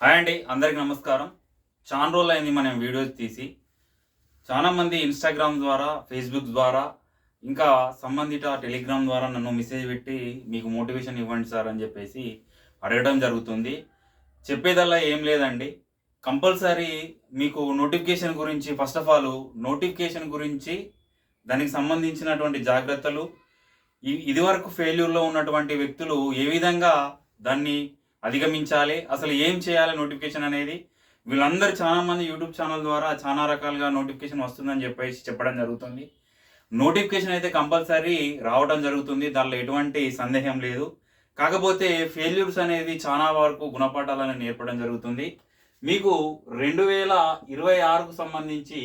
Hi అండి అందరికి నమస్కారం. చాలా రోజులు అయింది మనం వీడియోస్ తీసి. చాలామంది ఇన్స్టాగ్రామ్ ద్వారా ఫేస్బుక్ ద్వారా ఇంకా సంబంధిత టెలిగ్రామ్ ద్వారా నన్ను మెసేజ్ పెట్టి మీకు మోటివేషన్ ఇవ్వండి సార్ అని చెప్పేసి అడగడం జరుగుతుంది. చెప్పేదల్లా ఏం లేదండి. కంపల్సరీ మీకు నోటిఫికేషన్ గురించి ఫస్ట్ ఆఫ్ ఆల్ నోటిఫికేషన్ గురించి దానికి సంబంధించినటువంటి జాగ్రత్తలు ఇది ఇదివరకు ఫెయిల్యూర్లో ఉన్నటువంటి వ్యక్తులు ఏ విధంగా దాన్ని అధిగమించాలి. అసలు ఏం చేయాలి నోటిఫికేషన్ అనేది? వీళ్ళందరూ చాలా మంది యూట్యూబ్ ఛానల్ ద్వారా చాలా రకాలుగా నోటిఫికేషన్ వస్తుందని చెప్పేసి చెప్పడం జరుగుతుంది. నోటిఫికేషన్ అయితే కంపల్సరీ రావడం జరుగుతుంది. దానిలో ఎటువంటి సందేహం లేదు. కాకపోతే ఫెయిల్యూర్స్ అనేది చాలా వరకు గుణపాఠాలను నేర్పడం జరుగుతుంది. మీకు రెండు వేల ఇరవై ఆరుకు సంబంధించి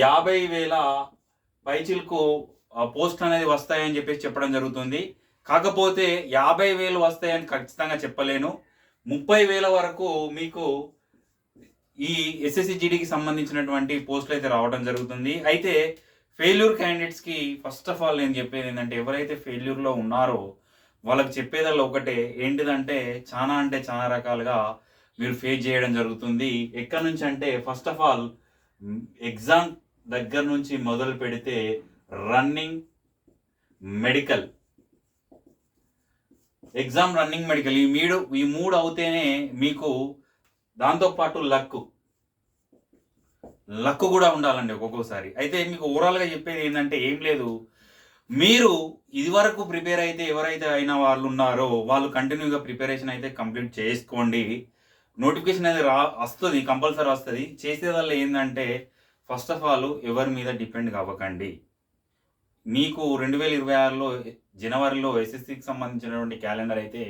యాభై వేల పైచిల్కు పోస్ట్ అనేది వస్తాయని చెప్పేసి చెప్పడం జరుగుతుంది. కాకపోతే యాభై వేలు వస్తాయని ఖచ్చితంగా చెప్పలేను. ముప్పై వేల వరకు మీకు ఈ ఎస్ఎస్సి జీడీకి సంబంధించినటువంటి పోస్టులు అయితే రావడం జరుగుతుంది. అయితే ఫెయిల్యూర్ క్యాండిడేట్స్కి ఫస్ట్ ఆఫ్ ఆల్ నేను చెప్పేది ఏంటంటే ఎవరైతే ఫెయిల్యూర్లో ఉన్నారో వాళ్ళకి చెప్పేదల్లా ఒకటే ఏంటిదంటే చాలా అంటే చాలా రకాలుగా మీరు ఫేస్ చేయడం జరుగుతుంది. ఎక్కడి నుంచి అంటే ఫస్ట్ ఆఫ్ ఆల్ ఎగ్జామ్ దగ్గర నుంచి మొదలు పెడితే running medical exam running medical ఈ మీడు ఈ మూడు అవుతేనే మీకు దాంతోపాటు లక్ లక్ కూడా ఉండాలండి ఒక్కొక్కసారి. అయితే మీకు ఓవరాల్గా చెప్పేది ఏంటంటే ఏం లేదు. మీరు ఇదివరకు ప్రిపేర్ అయితే ఎవరైతే అయిన వాళ్ళు ఉన్నారో వాళ్ళు కంటిన్యూగా ప్రిపరేషన్ అయితే కంప్లీట్ చేసుకోండి. నోటిఫికేషన్ అనేది రా వస్తుంది కంపల్సరీ వస్తుంది. చేసే వల్ల ఏంటంటే ఫస్ట్ ఆఫ్ ఆల్ ఎవరి మీద డిపెండ్ అవ్వకండి. మీకు రెండు వేల ఇరవై ఆరులో జనవరిలో ఎస్ఎస్సికి సంబంధించినటువంటి క్యాలెండర్ అయితే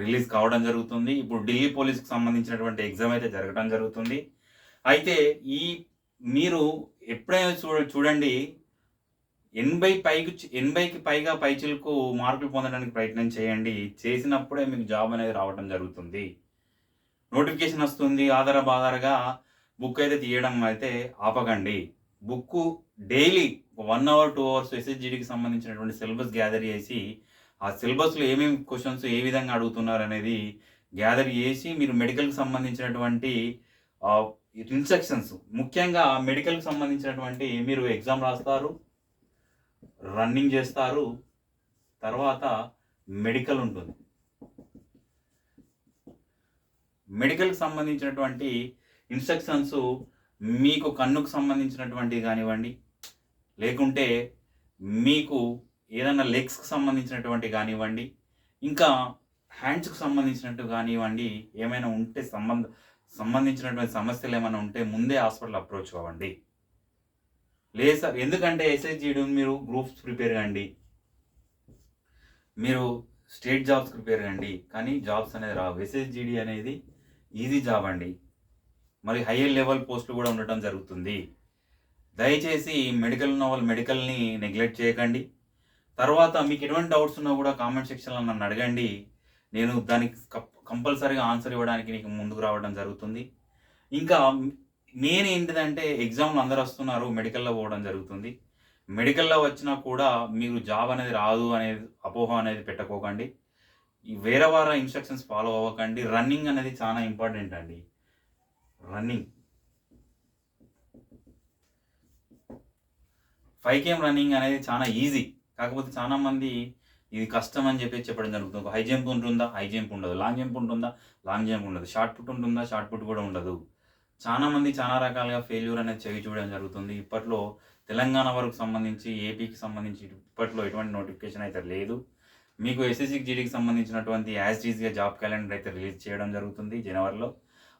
రిలీజ్ కావడం జరుగుతుంది. ఇప్పుడు ఢిల్లీ పోలీస్కి సంబంధించినటువంటి ఎగ్జామ్ అయితే జరగడం జరుగుతుంది. అయితే ఈ మీరు ఎప్పుడైనా చూ చూడండి ఎనభై పైకి ఎనభైకి పైగా పైచిలకు మార్కులు పొందడానికి ప్రయత్నం చేయండి. చేసినప్పుడే మీకు జాబ్ అనేది రావడం జరుగుతుంది. నోటిఫికేషన్ వస్తుంది ఆధార బాధారగా బుక్ అయితే తీయడం అయితే ఆపకండి. Book daily one hour two hours ఎస్ఎస్జిడికి సంబంధించినటువంటి సిలబస్ గ్యాదర్ చేసి ఆ సిలబస్లో ఏమేమి క్వశ్చన్స్ ఏ విధంగా అడుగుతున్నారు అనేది గ్యాదర్ చేసి మీరు మెడికల్కి సంబంధించినటువంటి ఇన్స్ట్రక్షన్స్ ముఖ్యంగా మెడికల్కి సంబంధించినటువంటి మీరు ఎగ్జామ్ రాస్తారు రన్నింగ్ చేస్తారు తర్వాత మెడికల్ ఉంటుంది. మెడికల్కి సంబంధించినటువంటి ఇన్స్ట్రక్షన్స్ మీకు కన్నుకు సంబంధించినటువంటివి కానివ్వండి లేకుంటే మీకు ఏదైనా లెగ్స్కి సంబంధించినటువంటి కానివ్వండి ఇంకా హ్యాండ్స్కి సంబంధించినట్టు కానివ్వండి ఏమైనా ఉంటే సంబంధ సంబంధించినటువంటి సమస్యలు ఏమైనా ఉంటే ముందే హాస్పిటల్ అప్రోచ్ అవ్వండి. లేదు సార్ ఎందుకంటే ఎస్ఎస్జీడి మీరు గ్రూప్స్ ప్రిపేర్ కండి. మీరు స్టేట్ జాబ్స్ ప్రిపేర్ కండి కానీ జాబ్స్ అనేది రావు. ఎస్ఎస్జిడి అనేది ఈజీ జాబ్ అండి. మరి హయ్యర్ లెవెల్ పోస్టులు కూడా ఉండటం జరుగుతుంది. దయచేసి మెడికల్ ఉన్న వాళ్ళు మెడికల్ని నెగ్లెక్ట్ చేయకండి. తర్వాత మీకు ఎటువంటి డౌట్స్ ఉన్నా కూడా కామెంట్ సెక్షన్లో నన్ను అడగండి. నేను దానికి కంపల్సరీగా ఆన్సర్ ఇవ్వడానికి నీకు ముందుకు రావడం జరుగుతుంది. ఇంకా మెయిన్ ఏంటిదంటే ఎగ్జామ్లు అందరు వస్తున్నారు మెడికల్లో పోవడం జరుగుతుంది. మెడికల్లో వచ్చినా కూడా మీరు జాబ్ అనేది రాదు అనేది అపోహ అనేది పెట్టుకోకండి. వేరే వారి ఇన్స్ట్రక్షన్స్ ఫాలో అవ్వకండి. రన్నింగ్ అనేది చాలా ఇంపార్టెంట్ అండి. రన్నింగ్ ఫైవ్ కేమ్ రన్నింగ్ అనేది చాలా ఈజీ కాకపోతే చాలా మంది ఇది కష్టం అని చెప్పి చెప్పడం జరుగుతుంది. ఒక హై జంప్ ఉంటుందా? హై జంప్ ఉండదు. లాంగ్ జంప్ ఉంటుందా? లాంగ్ జంప్ ఉండదు. షార్ట్ పుట్ ఉంటుందా? షార్ట్ పుట్ కూడా ఉండదు. చాలా మంది చాలా రకాలుగా ఫెయిల్యూర్ అనేది చెవి చూడడం జరుగుతుంది. ఇప్పట్లో తెలంగాణ వరకు సంబంధించి ఏపీకి సంబంధించి ఇప్పట్లో ఎటువంటి నోటిఫికేషన్ అయితే లేదు. మీకు ఎస్ఎస్సి జీడీకి సంబంధించినటువంటి యాజ్ ఈజ్గా జాబ్ క్యాలెండర్ అయితే రిలీజ్ చేయడం జరుగుతుంది. జనవరిలో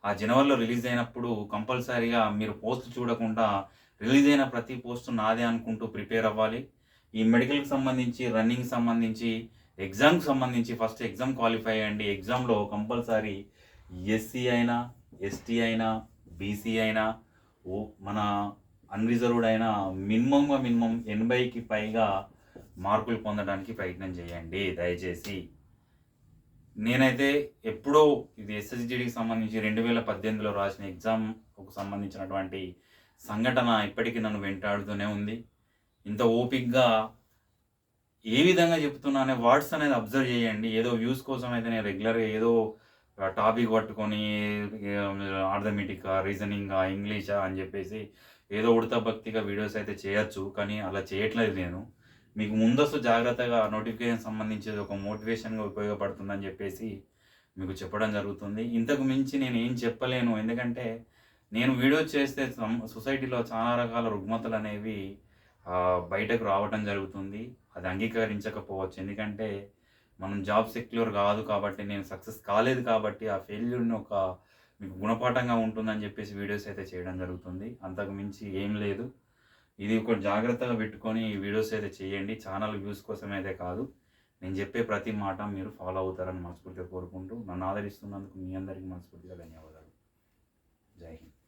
ఆ జనవరిలో రిలీజ్ అయినప్పుడు కంపల్సరీగా మీరు పోస్ట్ చూడకుండా రిలీజ్ అయిన ప్రతి పోస్ట్ నాదే అనుకుంటూ ప్రిపేర్ అవ్వాలి. ఈ మెడికల్కి సంబంధించి రన్నింగ్ సంబంధించి ఎగ్జామ్కి సంబంధించి ఫస్ట్ ఎగ్జామ్ క్వాలిఫై అయ్యండి. ఎగ్జామ్లో కంపల్సరీ ఎస్సీ అయినా ఎస్టీ అయినా బీసీ అయినా ఓ మన అన్రిజర్వ్డ్ అయినా మినిమంగా మినిమం ఎనభైకి పైగా మార్కులు పొందడానికి ప్రయత్నం చేయండి. దయచేసి నేనైతే ఎప్పుడో ఇది ఎస్ఎస్జిడికి సంబంధించి రెండు వేల పద్దెనిమిదిలో రాసిన ఎగ్జామ్కు సంబంధించినటువంటి సంఘటన ఇప్పటికీ నన్ను వెంటాడుతూనే ఉంది. ఇంత ఓపిక్గా ఏ విధంగా చెప్తున్నానే వర్డ్స్ అనేది అబ్జర్వ్ చేయండి. ఏదో వ్యూస్ కోసం అయితే నేను రెగ్యులర్గా ఏదో టాపిక్ పట్టుకొని ఆర్థమెటికా రీజనింగా ఇంగ్లీషా అని చెప్పేసి ఏదో ఉడతా భక్తిగా వీడియోస్ అయితే చేయొచ్చు. కానీ అలా చేయట్లేదు నేను. మీకు ముందస్తు జాగ్రత్తగా నోటిఫికేషన్ సంబంధించేది ఒక మోటివేషన్గా ఉపయోగపడుతుందని చెప్పేసి మీకు చెప్పడం జరుగుతుంది. ఇంతకు మించి నేను ఏం చెప్పలేను. ఎందుకంటే నేను వీడియో చేస్తే సొసైటీలో చాలా రకాల రుగ్మతలు అనేవి బయటకు రావటం జరుగుతుంది. అది అంగీకరించకపోవచ్చు. ఎందుకంటే మనం జాబ్ సెక్యూర్ కాదు కాబట్టి నేను సక్సెస్ కాలేదు కాబట్టి ఆ ఫెయిల్యూర్ని ఒక మీకు గుణపాఠంగా ఉంటుందని చెప్పేసి వీడియోస్ అయితే చేయడం జరుగుతుంది. అంతకు మించి ఏం లేదు. ఇది కొంచెం జాగ్రత్తగా పెట్టుకొని ఈ వీడియోస్ అయితే చేయండి. ఛానల్ వ్యూస్ కోసం అయితే కాదు. నేను చెప్పే ప్రతి మాట మీరు ఫాలో అవుతారని మనస్ఫూర్తిగా కోరుకుంటూ నన్ను ఆదరిస్తున్నందుకు మీ అందరికీ మనస్ఫూర్తిగా ధన్యవాదాలు. జై హింద్.